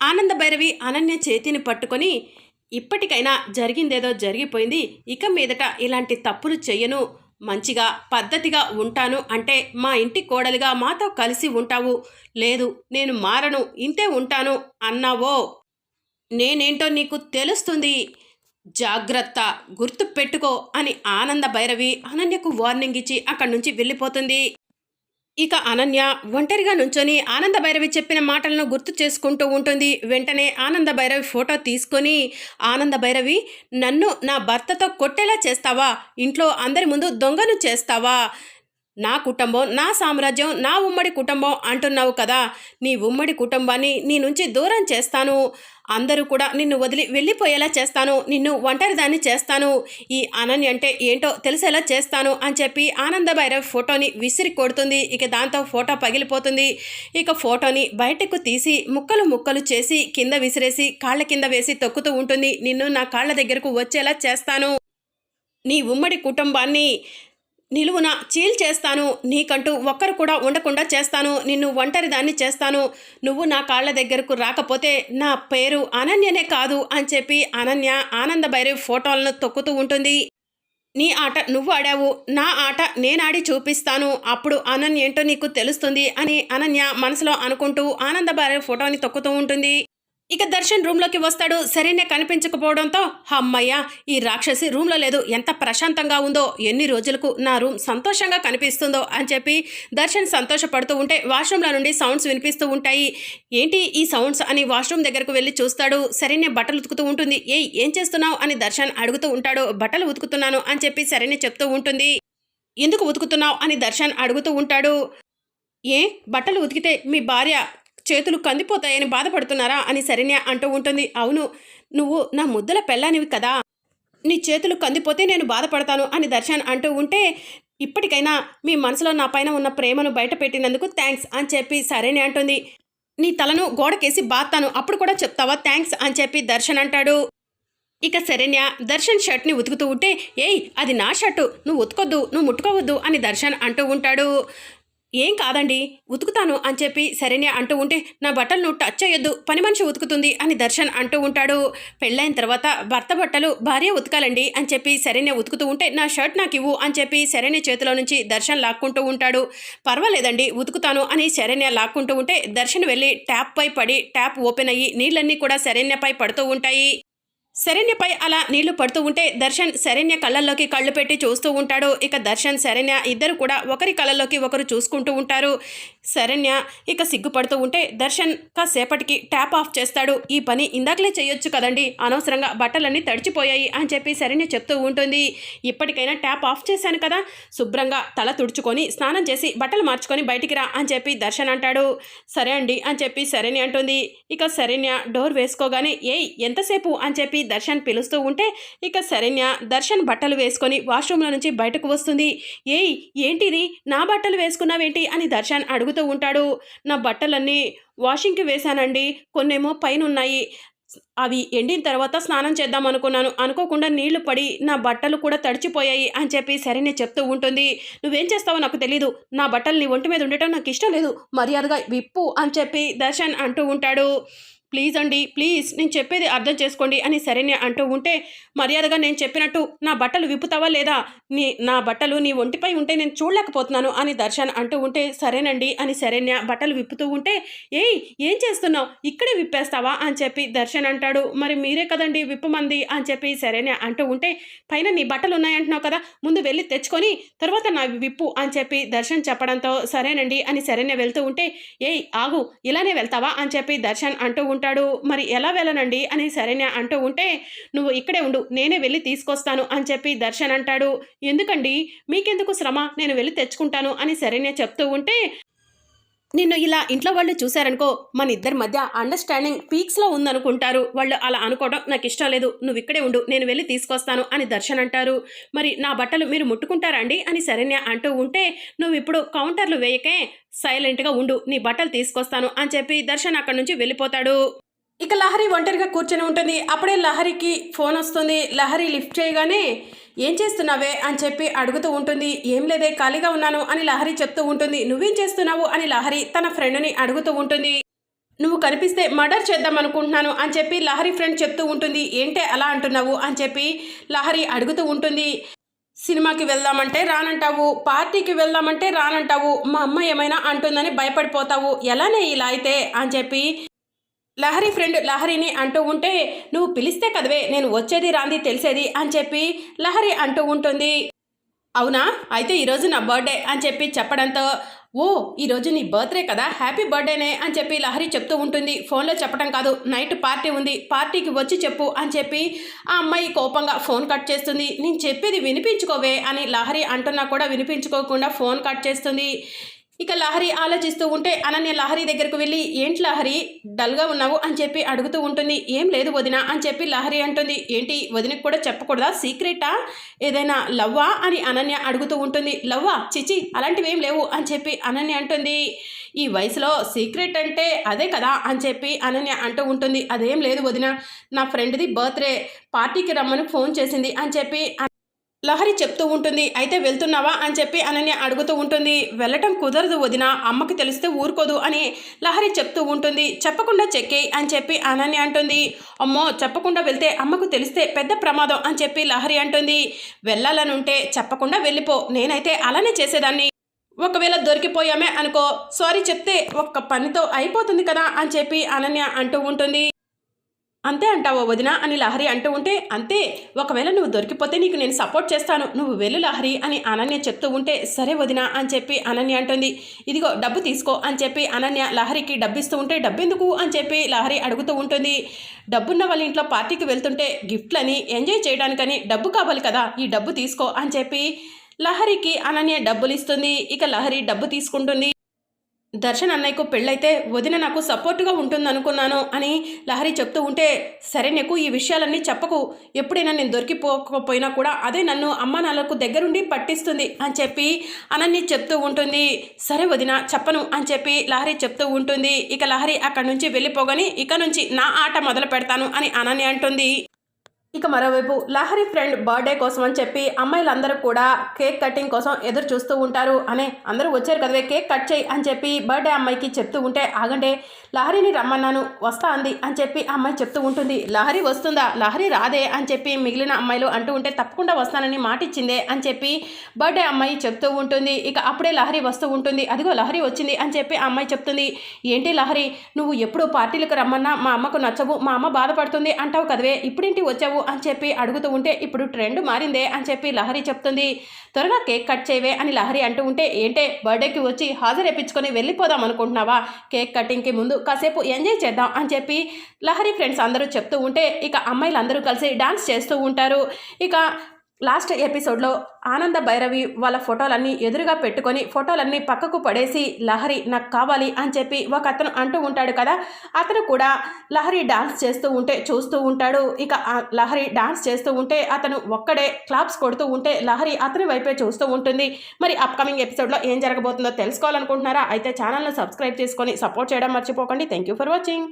ఆనంద భైరవి అనన్య చేతిని పట్టుకొని ఇప్పటికైనా జరిగిందేదో జరిగిపోయింది ఇక మీదట ఇలాంటి తప్పులు చెయ్యను. మంచిగా పద్ధతిగా ఉంటాను అంటే మా ఇంటి కోడలిగా మాతో కలిసి ఉంటావు. లేదు నేను మారను ఇంతే ఉంటాను అన్నావో? నేనేంటో నీకు తెలుస్తుంది. జాగ్రత్త గుర్తు పెట్టుకో అని ఆనంద భైరవి అనన్యకు వార్నింగ్ ఇచ్చి అక్కడి నుంచి వెళ్ళిపోతుంది. ఇక అనన్య ఒంటరిగా నుంచొని ఆనంద భైరవి చెప్పిన మాటలను గుర్తు చేసుకుంటూ ఉంటుంది. వెంటనే ఆనంద భైరవి ఫోటో తీసుకొని ఆనంద భైరవి నన్ను నా భర్తతో కొట్టేలా చేస్తావా? ఇంట్లో అందరి ముందు దొంగను చేస్తావా? నా కుటుంబం నా సామ్రాజ్యం నా ఉమ్మడి కుటుంబం అంటున్నావు కదా. నీ ఉమ్మడి కుటుంబాన్ని నీ నుంచి దూరం చేస్తాను. అందరూ కూడా నిన్ను వదిలి వెళ్ళిపోయేలా చేస్తాను. నిన్ను ఒంటరిదాన్ని చేస్తాను. ఈ అనన్య అంటే ఏంటో తెలిసేలా చేస్తాను అని చెప్పి ఆనందభైరవ్ ఫోటోని విసిరి కొడుతుంది. ఇక దాంతో ఫోటో పగిలిపోతుంది. ఇక ఫోటోని బయటకు తీసి ముక్కలు ముక్కలు చేసి కింద విసిరేసి కాళ్ళ కింద వేసి తొక్కుతూ ఉంటుంది. నిన్ను నా కాళ్ళ దగ్గరకు వచ్చేలా చేస్తాను. నీ ఉమ్మడి కుటుంబాన్ని నిలువున చీల్ చేస్తాను. నీకంటూ ఒక్కరు కూడా ఉండకుండా చేస్తాను. నిన్ను ఒంటరిదాన్ని చేస్తాను. నువ్వు నా కాళ్ళ దగ్గరకు రాకపోతే నా పేరు అనన్యనే కాదు అని చెప్పి అనన్య ఆనందభైరి ఫోటోలను తొక్కుతూ ఉంటుంది. నీ ఆట నువ్వు ఆడావు. నా ఆట నేను ఆడి చూపిస్తాను. అప్పుడు అనన్య ఏంటో నీకు తెలుస్తుంది అని అనన్య మనసులో అనుకుంటూ ఆనంద ఫోటోని తొక్కుతూ ఉంటుంది. ఇక దర్శన్ రూమ్లోకి వస్తాడు. సరైన కనిపించకపోవడంతో అమ్మయ్య ఈ రాక్షసి రూమ్లో లేదు. ఎంత ప్రశాంతంగా ఉందో ఎన్ని రోజులకు నా రూమ్ సంతోషంగా కనిపిస్తుందో అని చెప్పి దర్శన్ సంతోషపడుతూ ఉంటే వాష్రూమ్లో నుండి సౌండ్స్ వినిపిస్తూ ఉంటాయి. ఏంటి ఈ సౌండ్స్? అని వాష్రూమ్ దగ్గరకు వెళ్ళి చూస్తాడు. సరైన బట్టలు ఉతుకుతూ ఉంటుంది. ఏయ్ ఏం చేస్తున్నావు? అని దర్శన్ అడుగుతూ ఉంటాడు. బట్టలు ఉతుకుతున్నాను అని చెప్పి సరైన చెప్తూ ఉంటుంది. ఎందుకు ఉతుకుతున్నావు? అని దర్శన్ అడుగుతూ ఉంటాడు. ఏ? బట్టలు ఉతికితే మీ భార్య చేతులు కందిపోతాయని బాధపడుతున్నారా అని శరణ్య అంటూ ఉంటుంది. అవును నువ్వు నా ముద్దుల పెళ్ళానివి కదా. నీ చేతులు కందిపోతే నేను బాధపడతాను అని దర్శన్ అంటూ ఉంటే ఇప్పటికైనా మీ మనసులో నా పైన ఉన్న ప్రేమను బయట పెట్టినందుకు థ్యాంక్స్ అని చెప్పి సరేనే అంటుంది. నీ తలను గోడకేసి బాత్తాను అప్పుడు కూడా చెప్తావా? థ్యాంక్స్ అని చెప్పి దర్శన్ అంటాడు. ఇక శరణ్య దర్శన్ షర్ట్ని ఉతుకుతూ ఉంటే ఏయ్ అది నా షర్టు నువ్వు ఉతుకొద్దు నువ్వు ముట్టుకోవద్దు అని దర్శన్ అంటూ ఉంటాడు. ఏం కాదండి ఉతుకుతాను అని చెప్పి సరేనే అంటూ ఉంటే నా బట్టలను టచ్ చేయొద్దు పని మనిషి ఉతుకుతుంది అని దర్శన్ అంటూ ఉంటాడు. పెళ్ళైన తర్వాత భర్త బట్టలు భార్య ఉతకాలండి అని చెప్పి సరేనే ఉతుకుతూ ఉంటే నా షర్ట్ నాకు ఇవ్వు అని చెప్పి సరేనే చేతిలో నుంచి దర్శన్ లాక్కుంటూ ఉంటాడు. పర్వాలేదండి ఉతుకుతాను అని శరణ్య లాక్కుంటూ ఉంటే దర్శన్ వెళ్ళి ట్యాప్ పై పడి ట్యాప్ ఓపెన్ అయ్యి నీళ్ళన్నీ కూడా శరణ్యపై పడుతూ ఉంటాయి. శరణ్యపై అలా నీళ్ళు పడుతూ ఉంటే దర్శన్ శరణ్య కళ్ళల్లోకి కళ్ళు పెట్టి చూస్తూ ఉంటాడు. ఇక దర్శన్ శరణ్య ఇద్దరు కూడా ఒకరి కళ్ళల్లోకి ఒకరు చూసుకుంటూ ఉంటారు. శరణ్య ఇక సిగ్గుపడుతూ ఉంటే దర్శన్ కాసేపటికి ట్యాప్ ఆఫ్ చేస్తాడు. ఈ పని ఇందాకలే చేయొచ్చు కదండి. అనవసరంగా బట్టలన్నీ తడిచిపోయాయి అని చెప్పి శరణ్య చెప్తూ ఉంటుంది. ఇప్పటికైనా ట్యాప్ ఆఫ్ చేశాను కదా. శుభ్రంగా తల తుడుచుకొని స్నానం చేసి బట్టలు మార్చుకొని బయటికి రా అని చెప్పి దర్శన్ అంటాడు. సరే అండి అని చెప్పి శరణ్య అంటుంది. ఇక శరణ్య డోర్ వేసుకోగానే ఏయ్ ఎంతసేపు? అని చెప్పి దర్శన్ పిలుస్తూ ఉంటే ఇక శరణ్య దర్శన్ బట్టలు వేసుకొని వాష్రూమ్లో నుంచి బయటకు వస్తుంది. ఏయ్ ఏంటిది? నా బట్టలు వేసుకున్నావేంటి? అని దర్శన్ అడుగుతూ ఉంటాడు. నా బట్టలన్నీ వాషింగ్కి వేశానండి. కొన్నేమో పైన ఉన్నాయి అవి ఎండిన తర్వాత స్నానం చేద్దాం అనుకున్నాను. అనుకోకుండా నీళ్ళు పడి నా బట్టలు కూడా తడిచిపోయాయి అని చెప్పి సరైన చెప్తూ ఉంటుంది. నువ్వేం చేస్తావో నాకు తెలీదు. నా బట్టలు నీ ఒంటి మీద ఉండటం నాకు ఇష్టం లేదు. మర్యాదగా విప్పు అని చెప్పి దర్శన్ అంటూ ఉంటాడు. ప్లీజ్ అండి ప్లీజ్ నేను చెప్పేది అర్థం చేసుకోండి అని సరేనే అంటూ ఉంటే మర్యాదగా నేను చెప్పినట్టు నా బట్టలు విప్పుతావా లేదా? నీ నా బట్టలు నీ ఒంటిపై ఉంటే నేను చూడలేకపోతున్నాను అని దర్శన్ అంటూ ఉంటే సరేనండి అని శరణ్య బట్టలు విప్పుతూ ఉంటే ఏయ్ ఏం చేస్తున్నావు? ఇక్కడే విప్పేస్తావా? అని చెప్పి దర్శన్ అంటాడు. మరి మీరే కదండి విప్పమంది? అని చెప్పి శరణ్య అంటూ ఉంటే పైన నీ బట్టలు ఉన్నాయంటున్నావు కదా ముందు వెళ్ళి తెచ్చుకొని తర్వాత నా విప్పు అని చెప్పి దర్శన్ చెప్పడంతో సరేనండి అని శరణ్య వెళ్తూ ఉంటే ఏయ్ ఆగు ఇలానే వెళ్తావా? అని చెప్పి దర్శన్ అంటూ ఉంటాడు. మరి ఎలా వెళ్ళనండి? అని శరణ్య అంటూ ఉంటే నువ్వు ఇక్కడే ఉండు నేనే వెళ్ళి తీసుకొస్తాను అని చెప్పి దర్శన్ అంటాడు. ఎందుకండి? మీకెందుకు శ్రమ? నేను వెళ్ళి తెచ్చుకుంటాను అని శరణ్య చెప్తూ ఉంటే నిన్ను ఇలా ఇంట్లో వాళ్ళు చూశారనుకో మన ఇద్దరి మధ్య అండర్స్టాండింగ్ పీక్స్లో ఉందనుకుంటారు. వాళ్ళు అలా అనుకోవడం నాకు ఇష్టం లేదు. నువ్వు ఇక్కడే ఉండు నేను వెళ్ళి తీసుకొస్తాను అని దర్శన్ అంటారు. మరి నా బట్టలు మీరు ముట్టుకుంటారా అండి? అని శరణ్య అంటూ ఉంటే నువ్వు ఇప్పుడు కౌంటర్లు వేయకే సైలెంట్గా ఉండు నీ బట్టలు తీసుకొస్తాను అని చెప్పి దర్శన్ అక్కడి నుంచి వెళ్ళిపోతాడు. ఇక లహరి ఒంటరిగా కూర్చొని ఉంటుంది. అప్పుడే లహరికి ఫోన్ వస్తుంది. లహరి లిఫ్ట్ చేయగానే ఏం చేస్తున్నావే? అని చెప్పి అడుగుతూ ఉంటుంది. ఏం లేదే ఖాళీగా ఉన్నాను అని లహరి చెప్తూ ఉంటుంది. నువ్వేం చేస్తున్నావు? అని లహరి తన ఫ్రెండ్ని అడుగుతూ ఉంటుంది. నువ్వు కనిపిస్తే మర్డర్ చేద్దాం అనుకుంటున్నాను అని చెప్పి లహరి ఫ్రెండ్ చెప్తూ ఉంటుంది. ఏంటే అలా అంటున్నావు? అని చెప్పి లహరి అడుగుతూ ఉంటుంది. సినిమాకి వెళ్దామంటే రానంటావు పార్టీకి వెళ్దామంటే రానంటావు మా అమ్మ ఏమైనా అంటుందని భయపడిపోతావు ఎలానే ఇలా అయితే? అని చెప్పి లహరి ఫ్రెండ్ లహరిని అంటూ ఉంటే నువ్వు పిలిస్తే కదవే నేను వచ్చేది రాంది తెలిసేది అని చెప్పి లహరి అంటూ ఉంటుంది. అవునా? అయితే ఈరోజు నా బర్త్డే అని చెప్పి చెప్పడంతో ఓ ఈరోజు నీ బర్త్డే కదా హ్యాపీ బర్త్డేనే అని చెప్పి లహరి చెప్తూ ఉంటుంది. ఫోన్లో చెప్పడం కాదు నైట్ పార్టీ ఉంది పార్టీకి వచ్చి చెప్పు అని చెప్పి ఆ అమ్మాయి కోపంగా ఫోన్ కట్ చేస్తుంది. నేను చెప్పేది వినిపించుకోవే అని లహరి అంటున్నా కూడా వినిపించుకోకుండా ఫోన్ కట్ చేస్తుంది. ఇక లహరి ఆలోచిస్తూ ఉంటే అనన్య లహరి దగ్గరకు వెళ్ళి ఏంటి లహరి? డల్గా ఉన్నావు అని చెప్పి అడుగుతూ ఉంటుంది. ఏం లేదు వదిన అని చెప్పి లహరి అంటుంది. ఏంటి? వదినకు కూడా చెప్పకూడదా? సీక్రెటా? ఏదైనా లవ్వా? అని అనన్య అడుగుతూ ఉంటుంది. లవ్వా? చిచి అలాంటివి ఏం లేవు అని చెప్పి అనన్య అంటుంది. ఈ వయసులో సీక్రెట్ అంటే అదే కదా అని చెప్పి అనన్య అంటూ ఉంటుంది. అదేం లేదు వదిన నా ఫ్రెండ్ది బర్త్డే పార్టీకి రమ్మని ఫోన్ చేసింది అని చెప్పి లహరి చెప్తూ ఉంటుంది అయితే వెళ్తున్నావా? అని చెప్పి అనన్య అడుగుతూ ఉంటుంది వెళ్ళటం కుదరదు వదిన అమ్మకి తెలిస్తే ఊరుకోదు అని లహరి చెప్తూ ఉంటుంది చెప్పకుండా చెక్కేయి అని చెప్పి అనన్య అంటుంది అమ్మో చెప్పకుండా వెళ్తే అమ్మకు తెలిస్తే పెద్ద ప్రమాదం అని చెప్పి లహరి అంటుంది వెళ్ళాలని ఉంటే చెప్పకుండా వెళ్ళిపో నేనైతే అలానే చేసేదాన్ని. ఒకవేళ దొరికిపోయామే అనుకో సారీ చెప్తే ఒక్క పనితో అయిపోతుంది కదా అని చెప్పి అనన్య అంటూ ఉంటుంది. అంతే అంటావో వదిన అని లహరి అంటూ ఉంటే అంతే ఒకవేళ నువ్వు దొరికిపోతే నీకు నేను సపోర్ట్ చేస్తాను నువ్వు వెళ్ళు లహరి అని అనన్య చెప్తూ ఉంటే సరే వదిన అని చెప్పి అనన్య అంటుంది. ఇదిగో డబ్బు తీసుకో అని చెప్పి అనన్య లహరికి డబ్బిస్తూ ఉంటే డబ్బు ఎందుకు అని చెప్పి లహరి అడుగుతూ ఉంటుంది. డబ్బున్న వాళ్ళ ఇంట్లో పార్టీకి వెళ్తుంటే గిఫ్ట్లని ఎంజాయ్ చేయడానికని డబ్బు కావాలి కదా ఈ డబ్బు తీసుకో అని చెప్పి లహరికి అనన్య డబ్బులు ఇస్తుంది ఇక లహరి డబ్బు తీసుకుంటుంది. దర్శన్ అన్నయ్యకు పెళ్ళైతే వదిన నాకు సపోర్టుగా ఉంటుందనుకున్నాను అని లహరి చెప్తూ ఉంటే సరే నీకు ఈ విషయాలన్నీ చెప్పకు. ఎప్పుడైనా నేను దొరికిపోకపోయినా కూడా అదే నన్ను అమ్మ నాన్నలకు దగ్గరుండి పట్టిస్తుంది అని చెప్పి అనన్ని చెప్తూ ఉంటుంది. సరే వదిన చెప్పను అని చెప్పి లహరి చెప్తూ ఉంటుంది. ఇక లహరి అక్కడి నుంచి వెళ్ళిపోగాని ఇక నుంచి నా ఆట మొదలు పెడతాను అని అనని అంటుంది. ఇక మరోవైపు లహరి ఫ్రెండ్ బర్త్డే కోసం అని చెప్పి అమ్మాయిలందరూ కూడా కేక్ కటింగ్ కోసం ఎదురు చూస్తూ ఉంటారు అనే అందరూ వచ్చారు కదవే కేక్ కట్ చేయి అని చెప్పి బర్త్డే అమ్మాయికి చెప్తూ ఉంటే ఆగంటే లహరిని రమ్మన్నాను వస్తా అంది అని చెప్పి ఆ అమ్మాయి చెప్తూ ఉంటుంది. లహరి వస్తుందా? లహరి రాదే అని చెప్పి మిగిలిన అమ్మాయిలు అంటూ ఉంటే తప్పకుండా వస్తానని మాట ఇచ్చిందే అని చెప్పి బర్త్డే అమ్మాయి చెప్తూ ఉంటుంది. ఇక అప్పుడే లహరి వస్తూ ఉంటుంది. అదిగో లహరి వచ్చింది అని చెప్పి ఆ అమ్మాయి చెప్తుంది. ఏంటి లహరి నువ్వు ఎప్పుడు పార్టీలకు రమ్మన్నా మా అమ్మకు నచ్చవు మా అమ్మ బాధపడుతుంది అంటావు కదవే ఇప్పుడేంటి వచ్చావు? అని చెప్పి అడుగుతూ ఉంటే ఇప్పుడు ట్రెండ్ మారిందే అని చెప్పి లహరి చెప్తుంది. త్వరగా కేక్ కట్ చేయవే అని లహరి అంటూ ఉంటే ఏంటే బర్త్డేకి వచ్చి హాజరేపించుకొని వెళ్ళిపోదాం అనుకుంటున్నావా? కేక్ కటింగ్కి ముందు కాసేపు ఎంజాయ్ చేద్దాం అని చెప్పి లహరి ఫ్రెండ్స్ అందరూ చెప్తూ ఉంటే ఇక అమ్మాయిలు అందరూ కలిసి డాన్స్ చేస్తూ ఉంటారు. ఇక లాస్ట్ ఎపిసోడ్లో ఆనంద భైరవి వాళ్ళ ఫోటోలన్నీ ఎదురుగా పెట్టుకొని ఫోటోలన్నీ పక్కకు పడేసి లహరి నాకు కావాలి అని చెప్పి ఒక అతను అంటూ ఉంటాడు కదా అతను కూడా లహరి డాన్స్ చేస్తూ ఉంటే చూస్తూ ఉంటాడు. ఇక లహరి డాన్స్ చేస్తూ ఉంటే అతను ఒక్కడే క్లాప్స్ కొడుతూ ఉంటే లహరి అతని వైపే చూస్తూ ఉంటుంది. మరి అప్కమింగ్ ఎపిసోడ్లో ఏం జరగబోతుందో తెలుసుకోవాలనుకుంటున్నారా? అయితే ఛానల్ను సబ్స్క్రైబ్ చేసుకొని సపోర్ట్ చేయడం మర్చిపోకండి. Thank you for watching